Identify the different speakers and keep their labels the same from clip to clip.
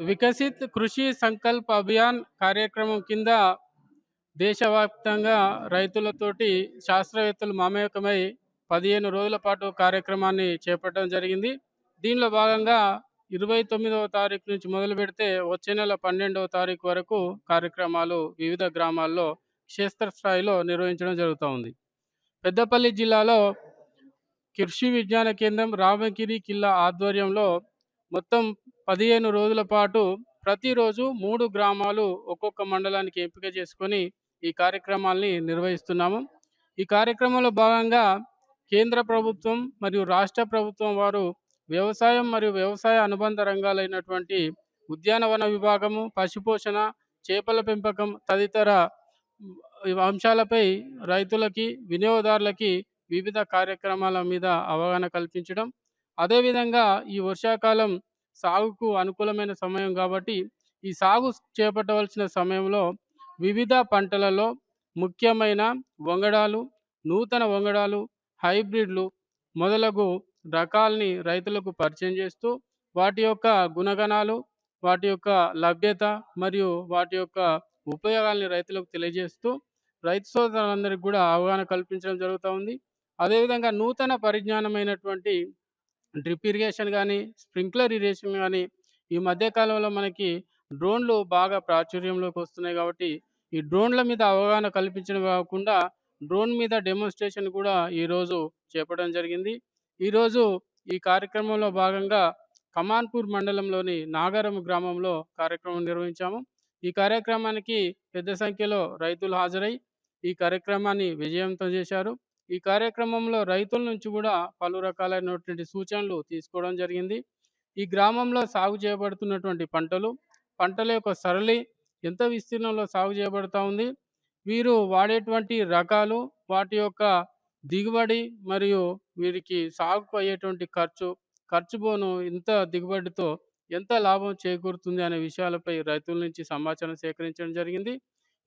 Speaker 1: వికసిత్ కృషి సంకల్ప్ అభియాన్ కార్యక్రమం కింద దేశవ్యాప్తంగా రైతులతోటి శాస్త్రవేత్తలు మామేకమై పదిహేను రోజుల పాటు కార్యక్రమాన్ని చేపట్టడం జరిగింది. దీనిలో భాగంగా ఇరవై తొమ్మిదవ తారీఖు నుంచి మొదలు పెడితే వచ్చే నెల పన్నెండవ తారీఖు వరకు కార్యక్రమాలు వివిధ గ్రామాల్లో క్షేత్రస్థాయిలో నిర్వహించడం జరుగుతూ ఉంది. పెద్దపల్లి జిల్లాలో కృషి విజ్ఞాన కేంద్రం రామగిరి కిల్లా ఆధ్వర్యంలో మొత్తం పదిహేను రోజుల పాటు ప్రతిరోజు మూడు గ్రామాలు ఒక్కొక్క మండలానికి ఎంపిక చేసుకొని ఈ కార్యక్రమాల్ని నిర్వహిస్తున్నాము. ఈ కార్యక్రమంలో భాగంగా కేంద్ర ప్రభుత్వం మరియు రాష్ట్ర ప్రభుత్వం వారు వ్యవసాయం మరియు వ్యవసాయ అనుబంధ రంగాలైనటువంటి ఉద్యానవన విభాగము పశుపోషణ చేపల పెంపకం తదితర అంశాలపై రైతులకి వినియోగదారులకి వివిధ కార్యక్రమాల మీద అవగాహన కల్పించడం. అదేవిధంగా ఈ వర్షాకాలం సాగుకు అనుకూలమైన సమయం కాబట్టి ఈ సాగు చేపట్టవలసిన సమయంలో వివిధ పంటలలో ముఖ్యమైన వంగడాలు నూతన వంగడాలు హైబ్రిడ్లు మొదలగు రకాలని రైతులకు పరిచయం చేస్తూ వాటి యొక్క గుణగణాలు వాటి యొక్క లభ్యత మరియు వాటి యొక్క ఉపయోగాల్ని రైతులకు తెలియజేస్తూ రైతు సోదరులందరికీ కూడా అవగాహన కల్పించడం జరుగుతూ ఉంది. అదేవిధంగా నూతన పరిజ్ఞానమైనటువంటి డ్రిప్ ఇరిగేషన్ కానీ స్ప్రింక్లర్ ఇరిగేషన్ కానీ ఈ మధ్యకాలంలో మనకి డ్రోన్లు బాగా ప్రాచుర్యంలోకి వస్తున్నాయి కాబట్టి ఈ డ్రోన్ల మీద అవగాహన కల్పించడం కాకుండా డ్రోన్ మీద డెమోన్స్ట్రేషన్ కూడా ఈరోజు చేపట్టడం జరిగింది. ఈరోజు ఈ కార్యక్రమంలో భాగంగా కమాన్పూర్ మండలంలోని నాగారం గ్రామంలో కార్యక్రమం నిర్వహించాము. ఈ కార్యక్రమానికి పెద్ద సంఖ్యలో రైతులు హాజరై ఈ కార్యక్రమాన్ని విజయవంతం చేశారు. ఈ కార్యక్రమంలో రైతుల నుంచి కూడా పలు రకాలైనటువంటి సూచనలు తీసుకోవడం జరిగింది. ఈ గ్రామంలో సాగు చేయబడుతున్నటువంటి పంటలు పంటల యొక్క సరళి ఎంత విస్తీర్ణంలో సాగు చేయబడుతూ ఉంది వీరు వాడేటువంటి రకాలు వాటి యొక్క దిగుబడి మరియు వీరికి సాగుకు అయ్యేటువంటి ఖర్చు ఖర్చు బోను ఇంత దిగుబడితో ఎంత లాభం చేకూరుతుంది అనే విషయాలపై రైతుల నుంచి సమాచారం సేకరించడం జరిగింది.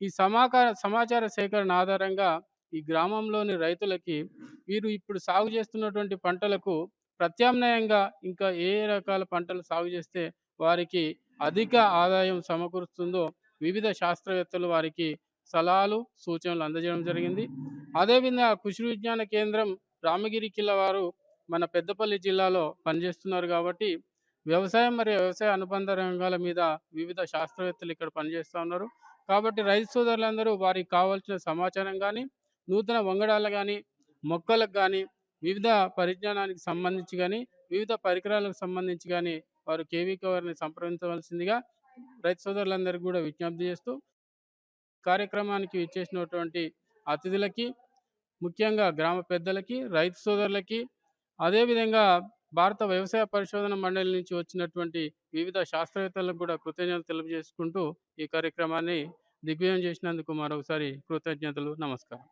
Speaker 1: ఈ సమాచార సమాచార సేకరణ ఆధారంగా ఈ గ్రామంలోని రైతులకి వీరు ఇప్పుడు సాగు చేస్తున్నటువంటి పంటలకు ప్రత్యామ్నాయంగా ఇంకా ఏ రకాల పంటలు సాగు చేస్తే వారికి అధిక ఆదాయం సమకూరుస్తుందో వివిధ శాస్త్రవేత్తలు వారికి సలహాలు సూచనలు అందజేయడం జరిగింది. అదేవిధంగా కృషి విజ్ఞాన కేంద్రం రామగిరి కిల్లా వారు మన పెద్దపల్లి జిల్లాలో పనిచేస్తున్నారు కాబట్టి వ్యవసాయం మరియు వ్యవసాయ అనుబంధ రంగాల మీద వివిధ శాస్త్రవేత్తలు ఇక్కడ పనిచేస్తూ ఉన్నారు. కాబట్టి రైతు సోదరులందరూ వారికి కావాల్సిన సమాచారం కానీ నూతన వంగడాలు కానీ మొక్కలకు కానీ వివిధ పరిజ్ఞానానికి సంబంధించి కానీ వివిధ పరికరాలకు సంబంధించి కానీ వారు కేవీ కవర్ని సంప్రదించవలసిందిగా రైతు సోదరులందరికీ కూడా విజ్ఞప్తి చేస్తూ కార్యక్రమానికి ఇచ్చేసినటువంటి అతిథులకి ముఖ్యంగా గ్రామ పెద్దలకి రైతు సోదరులకి అదేవిధంగా భారత వ్యవసాయ పరిశోధన మండలి నుంచి వచ్చినటువంటి వివిధ శాస్త్రవేత్తలకు కూడా కృతజ్ఞతలు తెలియజేసుకుంటూ ఈ కార్యక్రమాన్ని దిగ్విజయం చేసినందుకు మరొకసారి కృతజ్ఞతలు నమస్కారం.